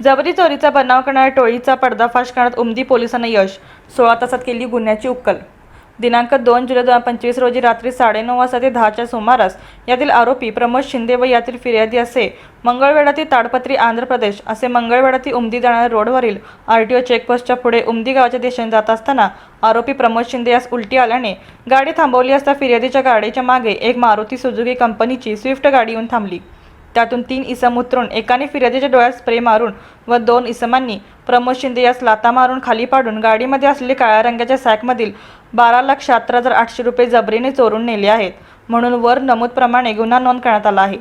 जबरी चोरीचा बनाव करणाऱ्या टोळीचा पडदाफाश करण्यात उमदी पोलिसांना यश. सोळा तासात केली गुन्ह्याची उकल दिनांक दोन जुलै दोन हजार पंचवीस रोजी रात्री साडेनऊ वाजता ते दहाच्या सुमारास यातील आरोपी प्रमोद शिंदे व यातील फिर्यादी असे मंगळवेढातील ताडपत्री आंध्र प्रदेश असे मंगळवेढा उमदी जाणाऱ्या रोडवरील आर टी ओ चेकपोस्टच्या पुढे उमदी गावाच्या दिशेने जात असताना आरोपी प्रमोद शिंदे यास उलटी आल्याने गाडी थांबवली असता फिर्यादीच्या गाडीच्या मागे एक मारुती सुजुकी कंपनीची स्विफ्ट गाडी येऊन थांबली. त्यातून तीन इसम उतरून एकाने फिर्यादीच्या डोळ्यात स्प्रे मारून व दोन इसमांनी प्रमोद शिंदे यास लाता मारून खाली पाडून गाडीमध्ये असलेले काळ्या रंगाच्या सॅकमधील बारा लाख शहात्तर हजार आठशे रुपये जबरीने चोरून नेले आहेत. म्हणून वर नमूदप्रमाणे गुन्हा नोंद करण्यात आला आहे.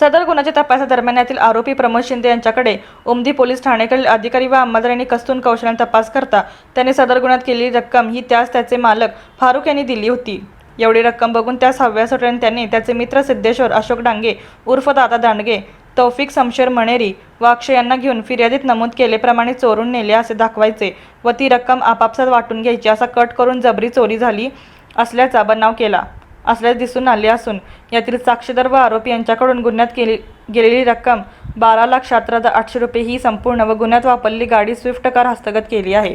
सदर गुन्ह्याच्या तपासादरम्यान यातील आरोपी प्रमोद शिंदे यांच्याकडे उमदी पोलीस ठाणेकडील अधिकारी व अंमलदारांनी कस्तून कौशल्याने तपास करता त्याने सदर गुन्ह्यात केलेली रक्कम ही त्यास त्याचे मालक फारुख यांनी दिली होती. एवढी रक्कम बघून त्यास सहाव्या सुटल्याने त्यांनी त्याचे मित्र सिद्धेश्वर अशोक डांगे उर्फ दादा दांडगे तौफिक समशेर मणेरी व अक्षय यांना घेऊन फिर्यादीत नमूद केलेप्रमाणे चोरून नेले असे दाखवायचे व ती रक्कम आपापसात वाटून घ्यायची असा कट करून जबरी चोरी झाली असल्याचा बनाव केला. असल्याचे दिसून आले असून यातील साक्षीदार व आरोपी यांच्याकडून गुन्ह्यात केली गेलेली रक्कम बारा लाख शहात्तर हजार आठशे रुपये ही संपूर्ण व गुन्ह्यात वापरलेली गाडी स्विफ्ट कार हस्तगत केली आहे.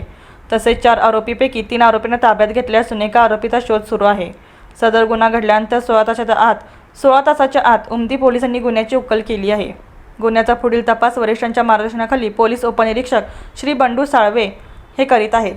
तसेच चार आरोपीपैकी तीन आरोपींना ताब्यात घेतले असून एका आरोपीचा शोध सुरू आहे. सदर गुन्हा घडल्यानंतर सोळा तासाच्या आत सोळा तासाच्या आत उमदी पोलिसांनी गुन्ह्याची उकल केली आहे. गुन्ह्याचा पुढील तपास वरिष्ठांच्या मार्गदर्शनाखाली पोलीस उपनिरीक्षक श्री बंडू साळवे हे करीत आहेत.